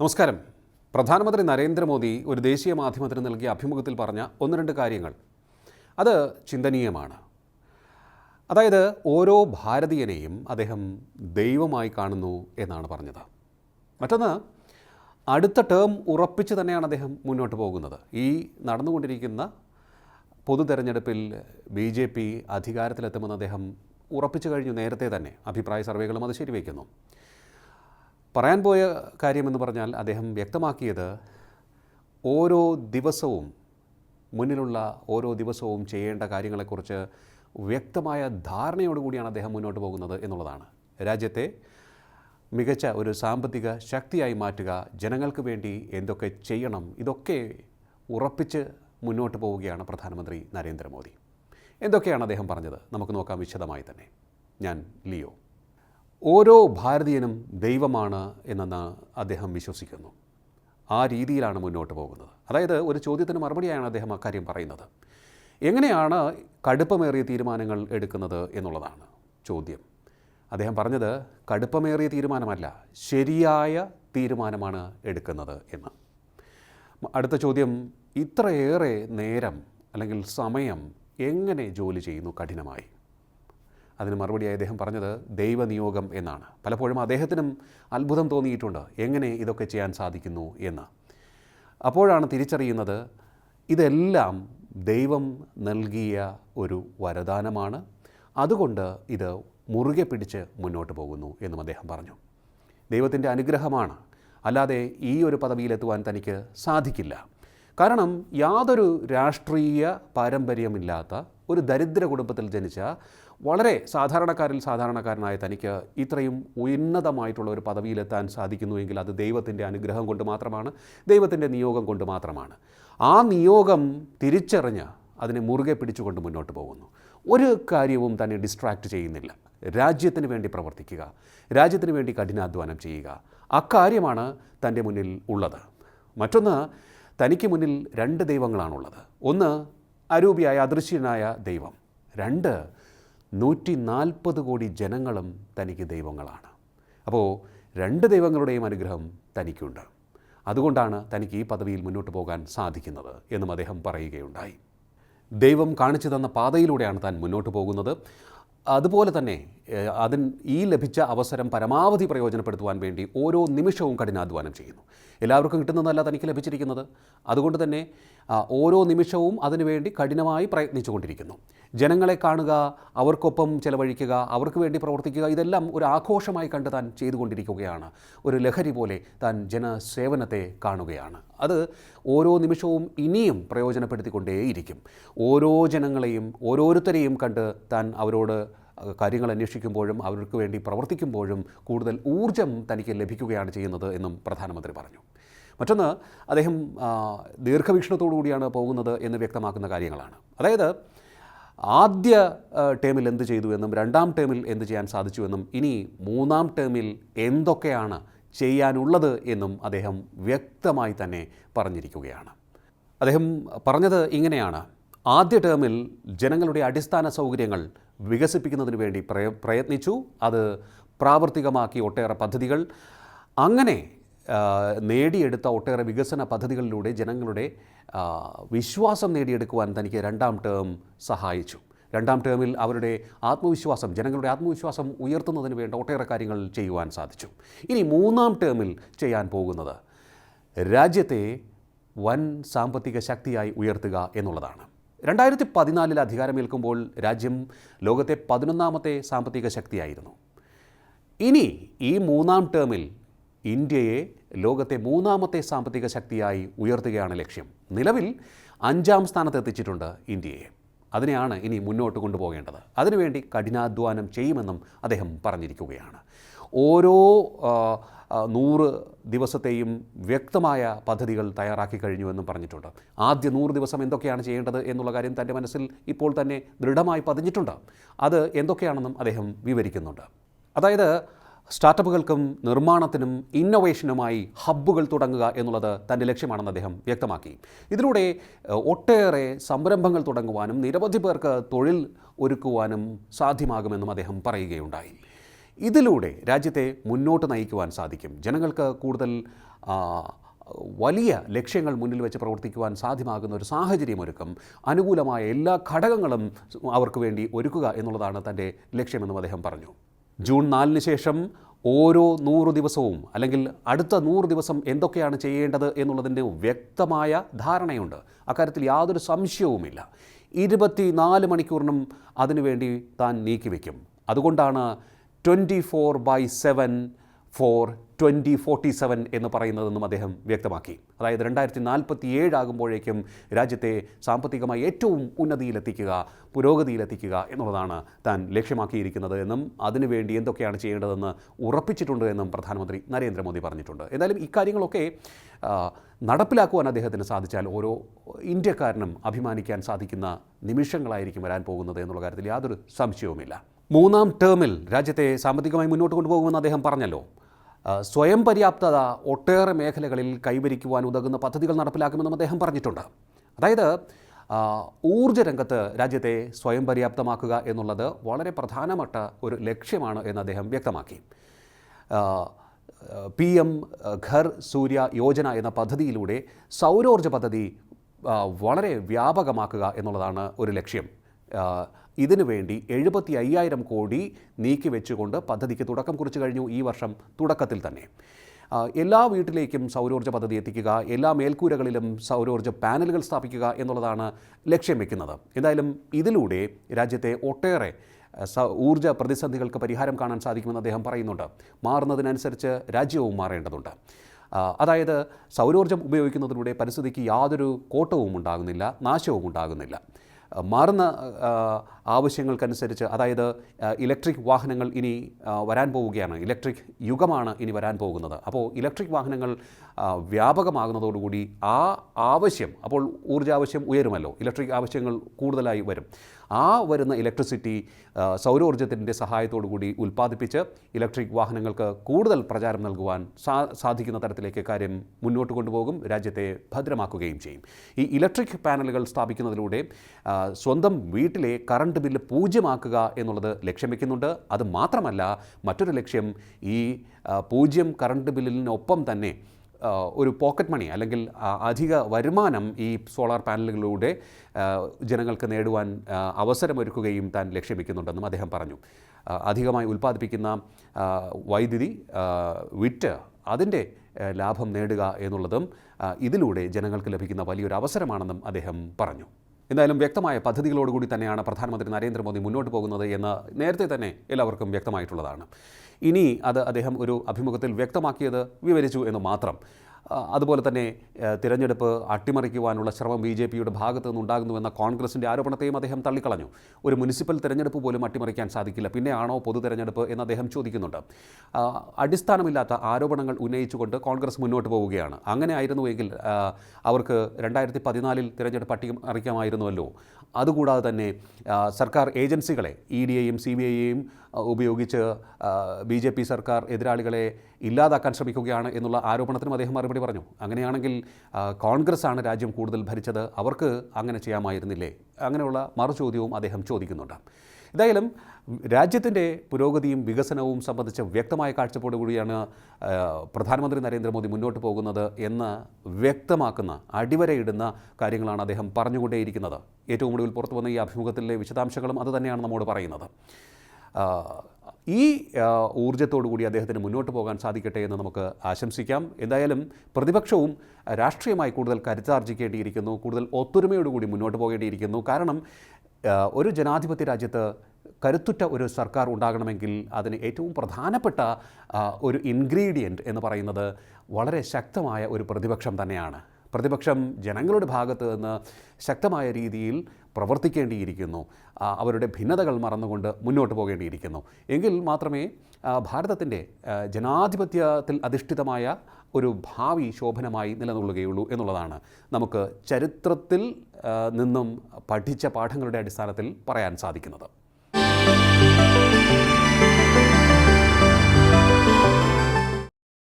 നമസ്കാരം. പ്രധാനമന്ത്രി നരേന്ദ്രമോദി ഒരു ദേശീയ മാധ്യമത്തിന് നൽകിയ അഭിമുഖത്തിൽ പറഞ്ഞ ഒന്ന് രണ്ട് കാര്യങ്ങൾ. അത് ചിന്തനീയമാണ്. അതായത് ഓരോ ഭാരതീയനെയും അദ്ദേഹം ദൈവമായി കാണുന്നു എന്നാണ് പറഞ്ഞത്. മറ്റൊന്ന് അടുത്ത ടേം ഉറപ്പിച്ച് തന്നെയാണ് അദ്ദേഹം മുന്നോട്ട് പോകുന്നത്. ഈ നടന്നുകൊണ്ടിരിക്കുന്ന പൊതു തെരഞ്ഞെടുപ്പിൽ ബി ജെ പി അധികാരത്തിലെത്തുമെന്ന് അദ്ദേഹം ഉറപ്പിച്ചു കഴിഞ്ഞു നേരത്തെ തന്നെ. അഭിപ്രായ സർവേകളും അത് ശരിവയ്ക്കുന്നു പറയാൻ പോയ കാര്യമെന്ന് പറഞ്ഞാൽ അദ്ദേഹം വ്യക്തമാക്കിയത് ഓരോ ദിവസവും മുന്നിലുള്ള ഓരോ ദിവസവും ചെയ്യേണ്ട കാര്യങ്ങളെക്കുറിച്ച് വ്യക്തമായ ധാരണയോടുകൂടിയാണ് അദ്ദേഹം മുന്നോട്ട് പോകുന്നത് എന്നുള്ളതാണ്. രാജ്യത്തെ മികച്ച ഒരു സാമ്പത്തിക ശക്തിയായി മാറ്റുക ജനങ്ങൾക്ക് വേണ്ടി എന്തൊക്കെ ചെയ്യണം ഇതൊക്കെ ഉറപ്പിച്ച് മുന്നോട്ട് പോവുകയാണ് പ്രധാനമന്ത്രി നരേന്ദ്രമോദി. എന്തൊക്കെയാണ് അദ്ദേഹം പറഞ്ഞത്? നമുക്ക് നോക്കാം വിശദമായി തന്നെ. ഞാൻ ലിയോ. ഓരോ ഭാരതീയനും ദൈവമാണ് എന്നെന്ന് അദ്ദേഹം വിശ്വസിക്കുന്നു. ആ രീതിയിലാണ് മുന്നോട്ട് പോകുന്നത്. അതായത് ഒരു ചോദ്യത്തിന് മറുപടിയാണ് അദ്ദേഹം അക്കാര്യം പറയുന്നത്. എങ്ങനെയാണ് കടുപ്പമേറിയ തീരുമാനങ്ങൾ എടുക്കുന്നത് എന്നുള്ളതാണ് ചോദ്യം. അദ്ദേഹം പറഞ്ഞത് കടുപ്പമേറിയ തീരുമാനമല്ല ശരിയായ തീരുമാനമാണ് എടുക്കുന്നത് എന്ന്. അടുത്ത ചോദ്യം ഇത്രയേറെ നേരം അല്ലെങ്കിൽ സമയം എങ്ങനെ ജോലി ചെയ്യുന്നു കഠിനമായി? അതിന് മറുപടിയായി അദ്ദേഹം പറഞ്ഞത് ദൈവനിയോഗം എന്നാണ്. പലപ്പോഴും അദ്ദേഹത്തിനും അത്ഭുതം തോന്നിയിട്ടുണ്ട്. എങ്ങനെ ഇതൊക്കെ ചെയ്യാൻ സാധിക്കുന്നു എന്ന്. അപ്പോഴാണ് തിരിച്ചറിയുന്നത് ഇതെല്ലാം ദൈവം നൽകിയ ഒരു വരദാനമാണ്. അതുകൊണ്ട് ഇത് മുറുകെ പിടിച്ച് മുന്നോട്ട് പോകുന്നു എന്നും അദ്ദേഹം പറഞ്ഞു. ദൈവത്തിന്റെ അനുഗ്രഹമാണ്. അല്ലാതെ ഈ ഒരു പദവിയിലെത്തുവാൻ തനിക്ക് സാധിക്കില്ല. കാരണം യാതൊരു രാഷ്ട്രീയ പാരമ്പര്യമില്ലാത്ത ഒരു ദരിദ്ര കുടുംബത്തിൽ ജനിച്ച വളരെ സാധാരണക്കാരിൽ സാധാരണക്കാരനായ തനിക്ക് ഇത്രയും ഉന്നതമായിട്ടുള്ള ഒരു പദവിയിലെത്താൻ സാധിക്കുന്നുവെങ്കിൽ അത് ദൈവത്തിന്റെ അനുഗ്രഹം കൊണ്ട് മാത്രമാണ് ദൈവത്തിന്റെ നിയോഗം കൊണ്ട് മാത്രമാണ്. ആ നിയോഗം തിരിച്ചറിഞ്ഞ് അതിനെ മുറുകെ പിടിച്ചുകൊണ്ട് മുന്നോട്ട് പോകുന്നു. ഒരു കാര്യവും തന്നെ ഡിസ്ട്രാക്റ്റ് ചെയ്യുന്നില്ല. രാജ്യത്തിന് വേണ്ടി പ്രവർത്തിക്കുക രാജ്യത്തിന് വേണ്ടി കഠിനാധ്വാനം ചെയ്യുക അക്കാര്യമാണ് തന്റെ മുന്നിൽ ഉള്ളത്. മറ്റൊന്ന് തനിക്ക് മുന്നിൽ രണ്ട് ദൈവങ്ങളാണുള്ളത്. ഒന്ന് അരൂപിയായ അദൃശ്യനായ ദൈവം. രണ്ട് നൂറ്റി നാൽപ്പത് കോടി ജനങ്ങളും തനിക്ക് ദൈവങ്ങളാണ്. അപ്പോൾ രണ്ട് ദൈവങ്ങളുടെയും അനുഗ്രഹം തനിക്കുണ്ട്. അതുകൊണ്ടാണ് തനിക്ക് ഈ പദവിയിൽ മുന്നോട്ട് പോകാൻ സാധിക്കുന്നത് എന്നും അദ്ദേഹം പറയുകയുണ്ടായി. ദൈവം കാണിച്ചു തന്ന പാതയിലൂടെയാണ് താൻ മുന്നോട്ട് പോകുന്നത്. അതുപോലെ തന്നെ അതിൻ ഈ ലഭിച്ച അവസരം പരമാവധി പ്രയോജനപ്പെടുത്തുവാൻ വേണ്ടി ഓരോ നിമിഷവും കഠിനാധ്വാനം ചെയ്യുന്നു. എല്ലാവർക്കും കിട്ടുന്നതല്ല തനിക്ക് ലഭിച്ചിരിക്കുന്നത്. അതുകൊണ്ട് തന്നെ ഓരോ നിമിഷവും അതിനുവേണ്ടി കഠിനമായി പ്രയത്നിച്ചുകൊണ്ടിരിക്കുന്നു. ജനങ്ങളെ കാണുക അവർക്കൊപ്പം ചെലവഴിക്കുക അവർക്ക് വേണ്ടി പ്രവർത്തിക്കുക ഇതെല്ലാം ഒരു ആഘോഷമായി കണ്ട് താൻ ചെയ്തുകൊണ്ടിരിക്കുകയാണ്. ഒരു ലഹരി പോലെ താൻ ജനസേവനത്തെ കാണുകയാണ്. അത് ഓരോ നിമിഷവും ഇനിയും പ്രയോജനപ്പെടുത്തിക്കൊണ്ടേയിരിക്കും. ഓരോ ജനങ്ങളെയും ഓരോരുത്തരെയും കണ്ട് താൻ അവരോട് കാര്യങ്ങൾ അന്വേഷിക്കുമ്പോഴും അവർക്ക് വേണ്ടി പ്രവർത്തിക്കുമ്പോഴും കൂടുതൽ ഊർജം തനിക്ക് ലഭിക്കുകയാണ് ചെയ്യുന്നത് എന്നും പ്രധാനമന്ത്രി പറഞ്ഞു. മറ്റൊന്ന് അദ്ദേഹം ദീർഘവീക്ഷണത്തോടു കൂടിയാണ് പോകുന്നത് എന്ന് വ്യക്തമാക്കുന്ന കാര്യങ്ങളാണ്. അതായത് ആദ്യ ടേമിൽ എന്ത് ചെയ്തു എന്നും രണ്ടാം ടേമിൽ എന്ത് ചെയ്യാൻ സാധിച്ചു എന്നും ഇനി മൂന്നാം ടേമിൽ എന്തൊക്കെയാണ് ചെയ്യാനുള്ളത് എന്നും അദ്ദേഹം വ്യക്തമായി തന്നെ പറഞ്ഞിരിക്കുകയാണ്. അദ്ദേഹം പറഞ്ഞത് ഇങ്ങനെയാണ്. ആദ്യ ടേമിൽ ജനങ്ങളുടെ അടിസ്ഥാന സൗകര്യങ്ങൾ വികസിപ്പിക്കുന്നതിന് വേണ്ടി പ്രയ പ്രയത്നിച്ചു. അത് പ്രാവർത്തികമാക്കി ഒട്ടേറെ പദ്ധതികൾ. അങ്ങനെ നേടിയെടുത്ത ഒട്ടേറെ വികസന പദ്ധതികളിലൂടെ ജനങ്ങളുടെ വിശ്വാസം നേടിയെടുക്കുവാൻ തനിക്ക് രണ്ടാം ടേം സഹായിച്ചു. രണ്ടാം ടേമിൽ അവരുടെ ആത്മവിശ്വാസം ജനങ്ങളുടെ ആത്മവിശ്വാസം ഉയർത്തുന്നതിന് വേണ്ട ഒട്ടേറെ കാര്യങ്ങൾ ചെയ്യുവാൻ സാധിച്ചു. ഇനി മൂന്നാം ടേമിൽ ചെയ്യാൻ പോകുന്നത് രാജ്യത്തെ വൻ സാമ്പത്തിക ശക്തിയായി ഉയർത്തുക എന്നുള്ളതാണ്. രണ്ടായിരത്തി പതിനാലിൽ അധികാരമേൽക്കുമ്പോൾ രാജ്യം ലോകത്തെ പതിനൊന്നാമത്തെ സാമ്പത്തിക ശക്തിയായിരുന്നു. ഇനി ഈ മൂന്നാം ടേമിൽ ഇന്ത്യയെ ലോകത്തെ മൂന്നാമത്തെ സാമ്പത്തിക ശക്തിയായി ഉയർത്തുകയാണ് ലക്ഷ്യം. നിലവിൽ അഞ്ചാം സ്ഥാനത്ത് എത്തിച്ചിട്ടുണ്ട് ഇന്ത്യയെ. അതിനെയാണ് ഇനി മുന്നോട്ട് കൊണ്ടുപോകേണ്ടത്. അതിനുവേണ്ടി കഠിനാധ്വാനം ചെയ്യുമെന്നും അദ്ദേഹം പറഞ്ഞിരിക്കുകയാണ്. ഓരോ നൂറ് ദിവസത്തെയും വ്യക്തമായ പദ്ധതികൾ തയ്യാറാക്കി കഴിഞ്ഞുവെന്നും പറഞ്ഞിട്ടുണ്ട്. ആദ്യ നൂറ് ദിവസം എന്തൊക്കെയാണ് ചെയ്യേണ്ടത് എന്നുള്ള കാര്യം തന്റെ മനസ്സിൽ ഇപ്പോൾ തന്നെ ദൃഢമായി പതിഞ്ഞിട്ടുണ്ട്. അത് എന്തൊക്കെയാണെന്നും അദ്ദേഹം വിവരിക്കുന്നുണ്ട്. അതായത് സ്റ്റാർട്ടപ്പുകൾക്കും നിർമ്മാണത്തിനും ഇന്നൊവേഷനുമായി ഹബ്ബുകൾ തുടങ്ങുക എന്നുള്ളത് തന്റെ ലക്ഷ്യമാണെന്ന് അദ്ദേഹം വ്യക്തമാക്കി. ഇതിലൂടെ ഒട്ടേറെ സംരംഭങ്ങൾ തുടങ്ങുവാനും നിരവധി പേർക്ക് തൊഴിൽ ഒരുക്കുവാനും സാധ്യമാകുമെന്നും അദ്ദേഹം പറയുകയുണ്ടായി. ഇതിലൂടെ രാജ്യത്തെ മുന്നോട്ട് നയിക്കുവാൻ സാധിക്കും. ജനങ്ങൾക്ക് കൂടുതൽ വലിയ ലക്ഷ്യങ്ങൾ മുന്നിൽ വെച്ച് പ്രവർത്തിക്കുവാൻ സാധ്യമാകുന്ന ഒരു സാഹചര്യം ഒരുക്കും. അനുകൂലമായ എല്ലാ ഘടകങ്ങളും അവർക്ക് വേണ്ടി ഒരുക്കുക എന്നുള്ളതാണ് തന്റെ ലക്ഷ്യമെന്നും അദ്ദേഹം പറഞ്ഞു. ജൂൺ നാലിന് ശേഷം ഓരോ നൂറ് ദിവസവും അല്ലെങ്കിൽ അടുത്ത നൂറ് ദിവസം എന്തൊക്കെയാണ് ചെയ്യേണ്ടത് എന്നുള്ളതിന്റെ വ്യക്തമായ ധാരണയുണ്ട്. അക്കാര്യത്തിൽ യാതൊരു സംശയവുമില്ല. ഇരുപത്തിനാല് മണിക്കൂറിനും അതിനുവേണ്ടി താൻ നീക്കിവെക്കും. അതുകൊണ്ടാണ് twenty four by seven four twenty forty seven എന്ന് പറയുന്നതെന്നും അദ്ദേഹം വ്യക്തമാക്കി. അതായത് രണ്ടായിരത്തി നാൽപ്പത്തി ഏഴാകുമ്പോഴേക്കും രാജ്യത്തെ സാമ്പത്തികമായി ഏറ്റവും ഉന്നതിയിലെത്തിക്കുക പുരോഗതിയിലെത്തിക്കുക എന്നുള്ളതാണ് താൻ ലക്ഷ്യമാക്കിയിരിക്കുന്നത് എന്നും അതിനുവേണ്ടി എന്തൊക്കെയാണ് ചെയ്യേണ്ടതെന്ന് ഉറപ്പിച്ചിട്ടുണ്ട് എന്നും പ്രധാനമന്ത്രി നരേന്ദ്രമോദി പറഞ്ഞിട്ടുണ്ട്. എന്തായാലും ഇക്കാര്യങ്ങളൊക്കെ നടപ്പിലാക്കുവാൻ അദ്ദേഹത്തിന് സാധിച്ചാൽ ഓരോ ഇന്ത്യക്കാരനും അഭിമാനിക്കാൻ സാധിക്കുന്ന നിമിഷങ്ങളായിരിക്കും വരാൻ പോകുന്നത് എന്നുള്ള കാര്യത്തിൽ യാതൊരു സംശയവുമില്ല. മൂന്നാം ടേമിൽ രാജ്യത്തെ സാമ്പത്തികമായി മുന്നോട്ട് കൊണ്ടുപോകുമെന്ന് അദ്ദേഹം പറഞ്ഞല്ലോ. സ്വയം പര്യാപ്തത ഒട്ടേറെ മേഖലകളിൽ കൈവരിക്കുവാൻ ഉതകുന്ന പദ്ധതികൾ നടപ്പിലാക്കുമെന്നും അദ്ദേഹം പറഞ്ഞിട്ടുണ്ട്. അതായത് ഊർജ ഊർജ രംഗത്ത് രാജ്യത്തെ സ്വയം പര്യാപ്തമാക്കുക എന്നുള്ളത് വളരെ പ്രധാനപ്പെട്ട ഒരു ലക്ഷ്യമാണ് എന്ന് അദ്ദേഹം വ്യക്തമാക്കി. പി എം ഘർ സൂര്യ യോജന എന്ന പദ്ധതിയിലൂടെ സൗരോർജ പദ്ധതി വളരെ വ്യാപകമാക്കുക എന്നുള്ളതാണ് ഒരു ലക്ഷ്യം. ആ, ഇതിനു വേണ്ടി എഴുപത്തി അയ്യായിരം കോടി നീക്കി വെച്ചുകൊണ്ട് പദ്ധതിക്ക് തുടക്കം കുറിച്ചു കഴിഞ്ഞു ഈ വർഷം തുടക്കത്തിൽ തന്നെ. എല്ലാ വീട്ടിലേക്കും സൗരോർജ പദ്ധതി എത്തിക്കുക എല്ലാ മേൽക്കൂരകളിലും സൗരോർജ പാനലുകൾ സ്ഥാപിക്കുക എന്നുള്ളതാണ് ലക്ഷ്യം വെക്കുന്നത്. എന്തായാലും ഇതിലൂടെ രാജ്യത്തെ ഒട്ടേറെ ഊർജ പ്രതിസന്ധികൾക്ക് പരിഹാരം കാണാൻ സാധിക്കുമെന്ന് അദ്ദേഹം പറയുന്നുണ്ട്. മാറുന്നതിനനുസരിച്ച് രാജ്യവും മാറേണ്ടതുണ്ട്. അതായത് സൗരോർജം ഉപയോഗിക്കുന്നതിലൂടെ പരിസ്ഥിതിക്ക് യാതൊരു കോട്ടവും ഉണ്ടാകുന്നില്ല നാശവും ഉണ്ടാകുന്നില്ല മാറുന്ന ആവശ്യങ്ങൾക്കനുസരിച്ച് അതായത് ഇലക്ട്രിക് വാഹനങ്ങൾ ഇനി വരാൻ പോവുകയാണ്. ഇലക്ട്രിക് യുഗമാണ് ഇനി വരാൻ പോകുന്നത്. അപ്പോൾ ഇലക്ട്രിക് വാഹനങ്ങൾ വ്യാപകമാകുന്നതോടുകൂടി ആ ആവശ്യം അപ്പോൾ ഊർജാവശ്യം ഉയരുമല്ലോ. ഇലക്ട്രിക് ആവശ്യങ്ങൾ കൂടുതലായി വരും. ആ വരുന്ന ഇലക്ട്രിസിറ്റി സൗരോർജത്തിന്റെ സഹായത്തോടു കൂടി ഉൽപ്പാദിപ്പിച്ച് ഇലക്ട്രിക് വാഹനങ്ങൾക്ക് കൂടുതൽ പ്രചാരം നൽകുവാൻ സാ സാധിക്കുന്ന തരത്തിലേക്ക് കാര്യം മുന്നോട്ട് കൊണ്ടുപോകും രാജ്യത്തെ ഭദ്രമാക്കുകയും ചെയ്യും. ഈ ഇലക്ട്രിക് പാനലുകൾ സ്ഥാപിക്കുന്നതിലൂടെ സ്വന്തം വീട്ടിലെ കറണ്ട് ബില്ല് പൂജ്യമാക്കുക എന്നുള്ളത് ലക്ഷ്യം വയ്ക്കുന്നുണ്ട് അത് മാത്രമല്ല മറ്റൊരു ലക്ഷ്യം ഈ പൂജ്യം കറണ്ട് ബില്ലിനൊപ്പം തന്നെ ഒരു പോക്കറ്റ് മണി അല്ലെങ്കിൽ അധിക വരുമാനം ഈ സോളാർ പാനലുകളിലൂടെ ജനങ്ങൾക്ക് നേടുവാൻ അവസരമൊരുക്കുകയും താൻ ലക്ഷ്യം വയ്ക്കുന്നുണ്ടെന്നും അദ്ദേഹം പറഞ്ഞു. അധികമായി ഉൽപ്പാദിപ്പിക്കുന്ന വൈദ്യുതി വിറ്റ് അതിന്റെ ലാഭം നേടുക എന്നുള്ളതും ഇതിലൂടെ ജനങ്ങൾക്ക് ലഭിക്കുന്ന വലിയൊരു അവസരമാണെന്നും അദ്ദേഹം പറഞ്ഞു. എന്തായാലും വ്യക്തമായ പദ്ധതികളോടുകൂടി തന്നെയാണ് പ്രധാനമന്ത്രി നരേന്ദ്രമോദി മുന്നോട്ട് പോകുന്നത് എന്ന് നേരത്തെ തന്നെ എല്ലാവർക്കും വ്യക്തമായിട്ടുള്ളതാണ്. ഇനി അത് അദ്ദേഹം ഒരു അഭിമുഖത്തിൽ വ്യക്തമാക്കിയത് വിവരിച്ചു എന്ന് മാത്രം. അതുപോലെ തന്നെ തിരഞ്ഞെടുപ്പ് അട്ടിമറിക്കുവാനുള്ള ശ്രമം ബി ജെ പിയുടെ ഭാഗത്തു നിന്നുണ്ടാകുന്നുവെന്ന കോൺഗ്രസിന്റെ ആരോപണത്തെയും അദ്ദേഹം തള്ളിക്കളഞ്ഞു. ഒരു മുനിസിപ്പൽ തിരഞ്ഞെടുപ്പ് പോലും അട്ടിമറിക്കാൻ സാധിക്കില്ല. പിന്നെയാണോ പൊതു തിരഞ്ഞെടുപ്പ് എന്ന് അദ്ദേഹം ചോദിക്കുന്നുണ്ട്. അടിസ്ഥാനമില്ലാത്ത ആരോപണങ്ങൾ ഉന്നയിച്ചുകൊണ്ട് കോൺഗ്രസ് മുന്നോട്ട് പോവുകയാണ്. അങ്ങനെ ആയിരുന്നുവെങ്കിൽ അവർക്ക് രണ്ടായിരത്തി പതിനാലിൽ തിരഞ്ഞെടുപ്പ് അട്ടിമറിക്കാമായിരുന്നുവല്ലോ അതുകൂടാതെ തന്നെ സർക്കാർ ഏജൻസികളെ ഇ എയും സി ബി ഐയെയും ഉപയോഗിച്ച് ബി ജെ പി സർക്കാർ എതിരാളികളെ ഇല്ലാതാക്കാൻ ശ്രമിക്കുകയാണ് എന്നുള്ള ആരോപണത്തിനും അദ്ദേഹം മറുപടി പറഞ്ഞു. അങ്ങനെയാണെങ്കിൽ കോൺഗ്രസ് ആണ് രാജ്യം കൂടുതൽ ഭരിച്ചത്. അവർക്ക് അങ്ങനെ ചെയ്യാമായിരുന്നില്ലേ? അങ്ങനെയുള്ള മറുചോദ്യവും അദ്ദേഹം ചോദിക്കുന്നുണ്ട്. എന്തായാലും രാജ്യത്തിന്റെ പുരോഗതിയും വികസനവും സംബന്ധിച്ച് വ്യക്തമായ കാഴ്ചപ്പാട് കൂടിയാണ് പ്രധാനമന്ത്രി നരേന്ദ്രമോദി മുന്നോട്ട് പോകുന്നത് എന്ന് വ്യക്തമാക്കുന്ന അടിവരയിടുന്ന കാര്യങ്ങളാണ് അദ്ദേഹം പറഞ്ഞുകൊണ്ടേയിരിക്കുന്നത്. ഏറ്റവും ഒടുവിൽ പുറത്തു വന്ന ഈ അഭിമുഖത്തിലെ വിശദാംശങ്ങളും അതുതന്നെയാണ് നമ്മോട് പറയുന്നത്. ഈ ഊർജത്തോടു കൂടി അദ്ദേഹത്തിന് മുന്നോട്ട് പോകാൻ സാധിക്കട്ടെ എന്ന് നമുക്ക് ആശംസിക്കാം. എന്തായാലും പ്രതിപക്ഷവും രാഷ്ട്രീയമായി കൂടുതൽ കരുത്താർജിക്കേണ്ടിയിരിക്കുന്നു. കൂടുതൽ ഒത്തൊരുമയോടുകൂടി മുന്നോട്ട് പോകേണ്ടിയിരിക്കുന്നു. കാരണം ഒരു ജനാധിപത്യ രാജ്യത്ത് കരുത്തുറ്റ ഒരു സർക്കാർ ഉണ്ടാകണമെങ്കിൽ അതിന് ഏറ്റവും പ്രധാനപ്പെട്ട ഒരു ഇൻഗ്രീഡിയന്റ് എന്ന് പറയുന്നത് വളരെ ശക്തമായ ഒരു പ്രതിപക്ഷം തന്നെയാണ്. പ്രതിപക്ഷം ജനങ്ങളുടെ ഭാഗത്ത് നിന്ന് ശക്തമായ രീതിയിൽ പ്രവർത്തിക്കേണ്ടിയിരിക്കുന്നു. അവരുടെ ഭിന്നതകൾ മറന്നുകൊണ്ട് മുന്നോട്ട് പോകേണ്ടിയിരിക്കുന്നു. എങ്കിൽ മാത്രമേ ഭാരതത്തിന്റെ ജനാധിപത്യത്തിൽ അധിഷ്ഠിതമായ ഒരു ഭാവി ശോഭനമായി നിലനിൽക്കുകയുള്ളൂ എന്നുള്ളതാണ്. നമുക്ക് ചരിത്രത്തിൽ നിന്നും പഠിച്ച പാഠങ്ങളുടെ അടിസ്ഥാനത്തിൽ പറയാൻ സാധിക്കുന്നത്.